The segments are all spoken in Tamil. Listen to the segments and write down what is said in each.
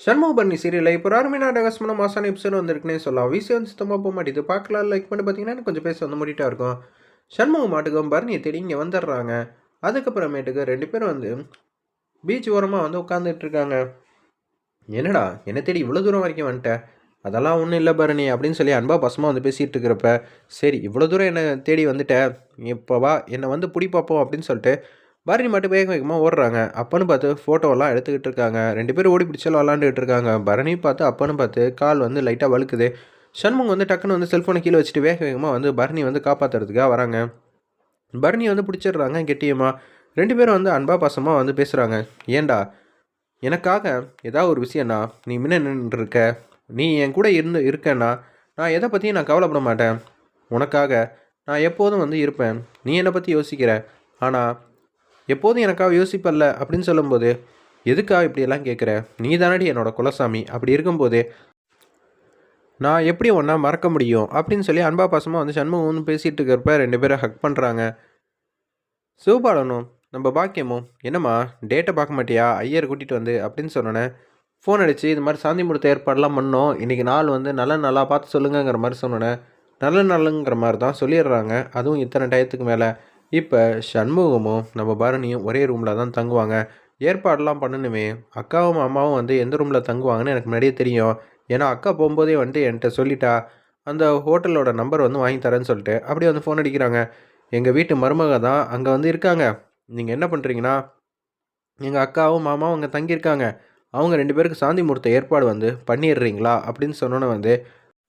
சண்முக பண்ணி சீரியலில் இப்போ அருமையான ரகசியமான மாசான எபிசோட் வந்திருக்குன்னே சொல்லலாம். விஷயம் வந்து சுத்தமாக போக மாட்டேது பார்க்கலாம் லைக் பண்ணி பார்த்தீங்கன்னா கொஞ்சம் பேச வந்து முடிட்டா இருக்கும். சண்முக மாட்டுக்கும் பரணியை தேடி இங்கே வந்துடுறாங்க. அதுக்கப்புறமேட்டுக்கு ரெண்டு பேரும் வந்து பீச் ஓரமாக வந்து உட்காந்துட்டு இருக்காங்க. என்னடா என்னை தேடி இவ்வளோ தூரம் வரைக்கும் வந்துட்டேன் அதெல்லாம் ஒன்றும் இல்லை பரணி அப்படின்னு சொல்லி அன்பா பசமாக வந்து பேசிகிட்டு இருக்கிறப்ப சரி இவ்வளோ தூரம் என்னை தேடி வந்துட்டேன் இப்போ வா என்னை வந்து பிடி பார்ப்போம் அப்படின்னு சொல்லிட்டு பரணி மட்டும் வேக வேகமாக ஓடுறாங்க. அப்பன்னு பார்த்து ஃபோட்டோவெல்லாம் எடுத்துக்கிட்டு இருக்காங்க. ரெண்டு பேரும் ஓடி பிடிச்சாலும் விளாண்டுக்கிட்டு இருக்காங்க. பரணி பார்த்து அப்பன்னு பார்த்து கால் வந்து லைட்டாக வழுக்குது. சண்முகம் வந்து டக்குன்னு வந்து செல்ஃபோனை கீழே வச்சுட்டு வேக வேகமாக வந்து பரணி வந்து காப்பாற்றுறதுக்காக வராங்க. பரணி வந்து பிடிச்சிடுறாங்க கெட்டியமாக ரெண்டு பேரும் வந்து அன்பா பாசமாக வந்து பேசுகிறாங்க ஏண்டா? எனக்காக ஏதாவது ஒரு விஷயம்னா நீ முன்ன நின்றுருக்க. நீ என் கூட இருந்து இருக்கேன்னா நான் எதை பற்றியும் நான் கவலைப்பட மாட்டேன். உனக்காக நான் எப்போதும் வந்து இருப்பேன். நீ என்னை பற்றி யோசிக்கிற. ஆனால் எப்போதும் எனக்காக யோசிப்பல்ல அப்படின்னு சொல்லும்போது எதுக்காக இப்படியெல்லாம் கேட்குற நீ தானடி என்னோட குலசாமி. அப்படி இருக்கும்போது நான் எப்படி ஒன்றா மறக்க முடியும்? அப்படின்னு சொல்லி அன்பா பாசமாக வந்து சண்முகம் வந்து பேசிகிட்டு இருக்கிறப்ப ரெண்டு பேரும் ஹக் பண்ணுறாங்க சிவபாலனும் நம்ம பாக்கியமும் என்னம்மா டேட்டை பார்க்க மாட்டியா? ஐயர் கூட்டிகிட்டு வந்து அப்படின்னு சொன்னோன்னே ஃபோன் அடித்து இது மாதிரி சாந்தி முடுத்த ஏற்பாடெல்லாம் பண்ணோம். இன்றைக்கி நாள் வந்து நல்ல நல்லா பார்த்து சொல்லுங்கங்கிற மாதிரி சொன்னோன்னே நல்ல நல்லங்கிற மாதிரி தான் சொல்லிடுறாங்க. அதுவும் இத்தனை டயத்துக்கு மேலே. இப்போ சண்முகமும் நம்ம பரணியும் ஒரே ரூமில் தான் தங்குவாங்க. ஏற்பாடெலாம் பண்ணணுமே. அக்காவும் அம்மாவும் வந்து எந்த ரூமில் தங்குவாங்கன்னு எனக்கு முன்னாடியே தெரியும். ஏன்னா அக்கா போகும்போதே வந்துட்டு என்கிட்ட சொல்லிட்டா. அந்த ஹோட்டலோட நம்பர் வந்து வாங்கி தரேன்னு சொல்லிட்டு அப்படியே வந்து ஃபோன் அடிக்கிறாங்க. எங்கள் வீட்டு மருமக தான் அங்கே வந்து இருக்காங்க. நீங்கள் என்ன பண்ணுறீங்கன்னா எங்கள் அக்காவும் மாமாவும் அங்கே தங்கியிருக்காங்க. அவங்க ரெண்டு பேருக்கு சாந்தி முகூர்த்த ஏற்பாடு வந்து பண்ணிடுறீங்களா அப்படின்னு சொன்னோன்னே வந்து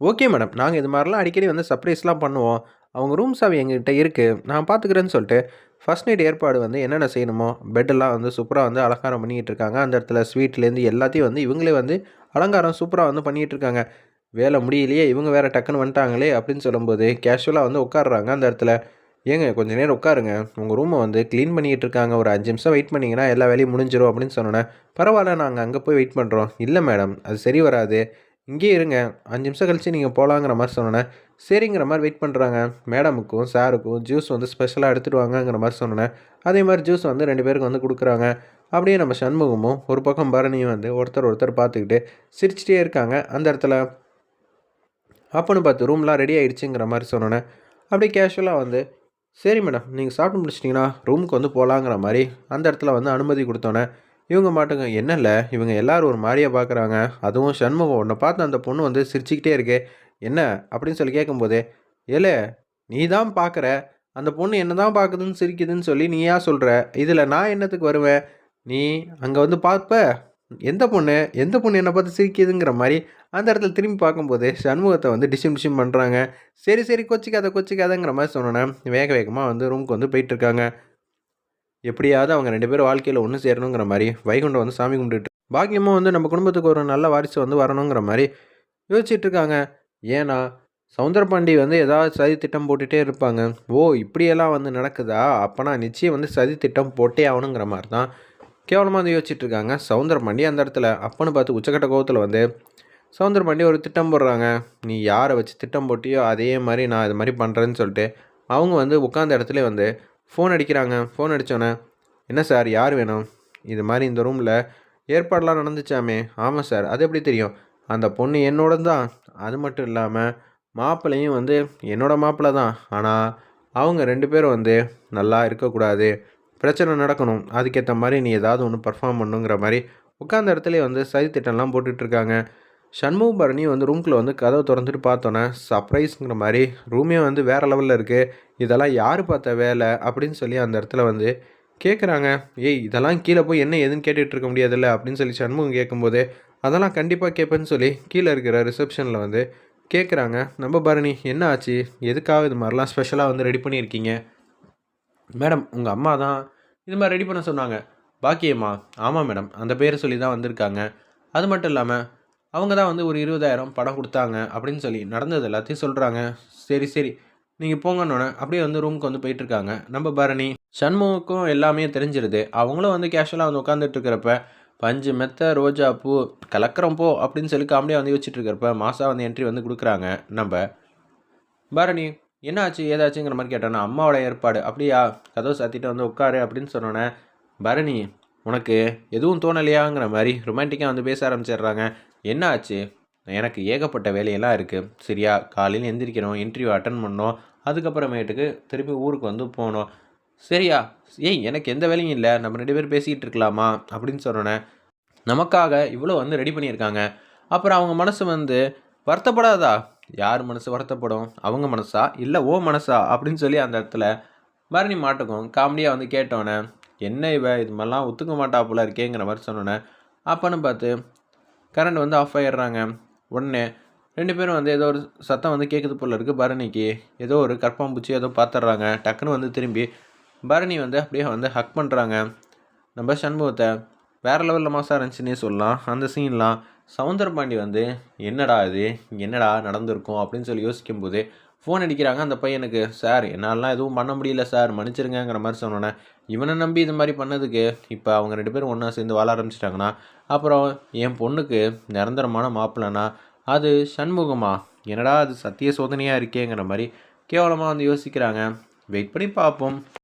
ஓகே மேடம். நாங்கள் இது மாதிரிலாம் அடிக்கடி வந்து சர்ப்ரைஸ்லாம் பண்ணுவோம். அவங்க ரூம் சாவி எங்ககிட்ட இருக்குது நான் பார்த்துக்கிறேன்னு சொல்லிட்டு ஃபஸ்ட் நைட் ஏற்பாடு வந்து என்னென்ன செய்யணுமோ பெட்டெல்லாம் வந்து சூப்பராக வந்து அலங்காரம் பண்ணிக்கிட்டு இருக்காங்க. அந்த இடத்துல ஸ்வீட்லேருந்து எல்லாத்தையும் வந்து இவங்களே வந்து அலங்காரம் சூப்பராக வந்து பண்ணிகிட்டு இருக்காங்க. வேலை முடியலையே இவங்க வேறு டக்குன்னு வந்துட்டாங்களே அப்படின்னு சொல்லும்போது கேஷுவலாக வந்து உட்காடுறாங்க அந்த இடத்துல. ஏங்க கொஞ்சம் நேரம் உட்காருங்க. உங்கள் ரூமை வந்து க்ளீன் பண்ணிகிட்டு இருக்காங்க. ஒரு அஞ்சு நிமிஷம் வெயிட் பண்ணிங்கன்னா எல்லா வேலையும் முடிஞ்சிடும் அப்படின்னு சொன்னோன்னே பரவாயில்ல நாங்கள் அங்கே போய் வெயிட் பண்ணுறோம் இல்லை மேடம் அது சரி வராது. இங்கேயே இருங்க. அஞ்சு நிமிஷம் கழித்து நீங்கள் போகலாங்கிற மாதிரி சொன்னேன் சரிங்கிற மாதிரி வெயிட் பண்ணுறாங்க மேடமுக்கும் சாருக்கும் ஜூஸ் வந்து ஸ்பெஷலாக எடுத்துகிட்டு வாங்கங்கிற மாதிரி சொன்னேன் அதே மாதிரி ஜூஸ் வந்து ரெண்டு பேருக்கு வந்து கொடுக்குறாங்க. அப்படியே நம்ம சண்முகமும் ஒரு பக்கம் பரணியும் வந்து ஒருத்தர் ஒருத்தர் பார்த்துக்கிட்டு சிரிச்சிட்டே இருக்காங்க. அந்த இடத்துல அப்போன்னு பார்த்து ரூம்லாம் ரெடி ஆகிடுச்சுங்கிற மாதிரி சொன்னோன்னே அப்படியே கேஷுவலாக வந்து சரி மேடம் நீங்கள் சாப்பிட்டு முடிச்சிட்டிங்கன்னா ரூமுக்கு வந்து போகலாங்கிற மாதிரி அந்த இடத்துல வந்து அனுமதி கொடுத்தோன்னே இவங்க மாட்டுங்க என்னல்ல இவங்க எல்லோரும் ஒரு மாதிரியாக பார்க்குறாங்க அதுவும் சண்முகம் உன்னை பார்த்து அந்த பொண்ணு வந்து சிரிச்சுக்கிட்டே இருக்கே. என்ன? அப்படின்னு சொல்லி கேட்கும்போது ஏலே நீ தான் பார்க்குற அந்த பொண்ணு என்ன தான் பார்க்குதுன்னு சிரிக்குதுன்னு சொல்லி நீ ஏன் சொல்கிற இதில் நான் என்னத்துக்கு வருவேன்? நீ அங்கே வந்து பார்ப்ப எந்த பொண்ணு? எந்த பொண்ணு என்னை பார்த்து சிரிக்குதுங்கிற மாதிரி. அந்த இடத்துல திரும்பி பார்க்கும்போது சண்முகத்தை வந்து டிஷிம் டிஷிம் பண்ணுறாங்க சரி சரி கொச்சிக்காத கொச்சிக்காதங்கிற மாதிரி சொன்னோன்னே வேக வேகமாக வந்து ரூமுக்கு வந்து போயிட்டுருக்காங்க எப்படியாவது அவங்க ரெண்டு பேரும் வாழ்க்கையில் ஒன்று சேரணுங்கிற மாதிரி வைகுண்டம் வந்து சாமி கும்பிட்டுட்டு பாக்கியமாக வந்து நம்ம குடும்பத்துக்கு ஒரு நல்ல வாரிசு வந்து வரணுங்கிற மாதிரி யோசிச்சுட்டு இருக்காங்க. ஏன்னா சவுந்தரபாண்டி வந்து ஏதாவது சதி திட்டம் போட்டுகிட்டே இருப்பாங்க. ஓ இப்படியெல்லாம் வந்து நடக்குதா? அப்போனா நிச்சயம் வந்து சதி திட்டம் போட்டே ஆகணுங்கிற மாதிரி தான் கேவலமாக வந்து யோசிச்சுட்டு இருக்காங்க. சவுந்தரபாண்டி அந்த இடத்துல அப்பன்னு பார்த்து உச்சக்கட்ட கோவத்தில் வந்து சவுந்தரபாண்டி ஒரு திட்டம் போடுறாங்க. நீ யாரை வச்சு திட்டம் போட்டியோ அதே மாதிரி நான் இது மாதிரி பண்ணுறேன்னு சொல்லிட்டு அவங்க வந்து உட்காந்த இடத்துல வந்து ஃபோன் அடிக்கிறாங்க. ஃபோன் அடித்தோன்னே என்ன சார் யார் வேணும்? இது மாதிரி இந்த ரூமில் ஏற்பாடெலாம் நடந்துச்சாமே. ஆமாம் சார் அது எப்படி தெரியும்? அந்த பொண்ணு என்னோட தான். அது மட்டும் இல்லாமல் மாப்பிள்ளையும் வந்து என்னோடய மாப்பிள்ளை தான். ஆனால் அவங்க ரெண்டு பேரும் வந்து நல்லா இருக்கக்கூடாது. பிரச்சனை நடக்கணும். அதுக்கேற்ற மாதிரி நீ ஏதாவது ஒன்று பர்ஃபார்ம் பண்ணுங்கிற மாதிரி உட்காந்த இடத்துல வந்து சதி திட்டம்லாம் போட்டுட்ருக்காங்க சண்முக பரணி வந்து ரூம்குள்ளே வந்து கதவை திறந்துட்டு பார்த்தோன்னே சர்ப்ரைஸுங்கிற மாதிரி ரூமே வந்து வேறு லெவலில் இருக்குது இதெல்லாம் யார் பார்த்த வேலை? அப்படின்னு சொல்லி அந்த இடத்துல வந்து கேட்குறாங்க ஏய் இதெல்லாம் கீழே போய் என்ன எதுன்னு கேட்டுட்டு இருக்க முடியாதுல்ல? அப்படின்னு சொல்லி சண்முகம் கேட்கும்போது அதெல்லாம் கண்டிப்பாக கேட்பேன்னு சொல்லி கீழே இருக்கிற ரிசப்ஷனில் வந்து கேட்குறாங்க நம்ம பரணி என்ன ஆச்சு? எதுக்காக இது மாதிரிலாம் ஸ்பெஷலாக வந்து ரெடி பண்ணியிருக்கீங்க? மேடம் உங்கள் அம்மா தான் இது மாதிரி ரெடி பண்ண சொன்னாங்க. பாக்கியம்மா. ஆமாம் மேடம் அந்த பேரை சொல்லி தான் வந்திருக்காங்க. அது மட்டும் இல்லாமல் அவங்க தான் வந்து ஒரு இருபதாயிரம் படம் கொடுத்தாங்க அப்படின்னு சொல்லி நடந்தது எல்லாத்தையும் சொல்கிறாங்க சரி சரி. நீங்கள் போங்கன்னொன்னே அப்படியே வந்து ரூமுக்கு வந்து போயிட்டுருக்காங்க. நம்ம பரணி சண்முகக்கும் எல்லாமே தெரிஞ்சிருது. அவங்களும் வந்து கேஷுவலாக வந்து உட்காந்துட்டு இருக்கிறப்ப பஞ்சு மெத்த ரோஜா பூ கலக்கிறோம் போ அப்படின்னு சொல்லி காமெடியாக வந்து யோசிச்சுட்டு இருக்கிறப்ப மாசா வந்து என்ட்ரி வந்து கொடுக்குறாங்க. நம்ம பரணி என்னாச்சு ஏதாச்சுங்கிற மாதிரி கேட்டோன்னா அம்மாவோட ஏற்பாடு. அப்படியா? கதவை சாத்திட்டு வந்து உட்காரு அப்படின்னு சொன்னோன்னே பரணி உனக்கு எதுவும் தோணலையாங்கிற மாதிரி ரொமான்டிக்காக வந்து பேச ஆரம்பிச்சிடுறாங்க. என்ன ஆச்சு? எனக்கு ஏகப்பட்ட வேலையெல்லாம் இருக்குது சரியா காலையில் எந்திரிக்கணும் இன்டர்வியூ அட்டன் பண்ணோம் அதுக்கப்புறமேட்டுக்கு திருப்பி ஊருக்கு வந்து போகணும். சரியா ஏய் எனக்கு எந்த வேலையும் இல்லை. நம்ம ரெண்டு பேரும் பேசிக்கிட்டு இருக்கலாமா? அப்படின்னு சொன்னோன்னே நமக்காக இவ்வளோ வந்து ரெடி பண்ணியிருக்காங்க. அப்புறம் அவங்க மனசு வந்து வருத்தப்படாதா? யார் மனசு வருத்தப்படும்? அவங்க மனசா? இல்லை ஓ மனசா? அப்படின்னு சொல்லி அந்த இடத்துல பரணி மாட்டுக்கும். காமெடியாக வந்து கேட்டோன்னே என்ன இவ இது மாதிரிலாம் ஒத்துக்க மாட்டா போல இருக்கேங்கிற மாதிரி சொன்னோன்னே அப்பன்னு பார்த்து கரண்ட் வந்து ஆஃப் ஆகிடுறாங்க உடனே ரெண்டு பேரும் வந்து ஏதோ ஒரு சத்தம் வந்து கேட்குது போல இருக்குது பரணிக்கு ஏதோ ஒரு கற்பாம்பூச்சி ஏதோ பார்த்துட்றாங்க டக்குன்னு வந்து திரும்பி பரணி வந்து அப்படியே வந்து ஹக் பண்ணுறாங்க நம்ம சண்முகத்தை வேறு லெவலில் மாசாக இருந்துச்சுன்னே சொல்லலாம். அந்த சீன்லாம் சவுந்தரபாண்டி வந்து என்னடா இது? என்னடா நடந்திருக்கும்? அப்படின்னு சொல்லி யோசிக்கும்போது ஃபோன் அடிக்கிறாங்க அந்த பையனுக்கு சார் என்னாலலாம் எதுவும் பண்ண முடியல சார் மன்னிச்சிருங்கங்கிற மாதிரி சொன்னோன்னே இவனை நம்பி இது மாதிரி பண்ணதுக்கு இப்போ அவங்க ரெண்டு பேரும் ஒன்றா சேர்ந்து வாழ ஆரம்பிச்சிட்டாங்கன்னா அப்புறம் என் பொண்ணுக்கு நிரந்தரமான மாப்பிள்ளைனா அது சண்முகமா? என்னடா அது சத்திய சோதனையாக இருக்கேங்கிற மாதிரி கேவலமாக வந்து யோசிக்கிறாங்க. வெயிட் பண்ணி பார்ப்போம்.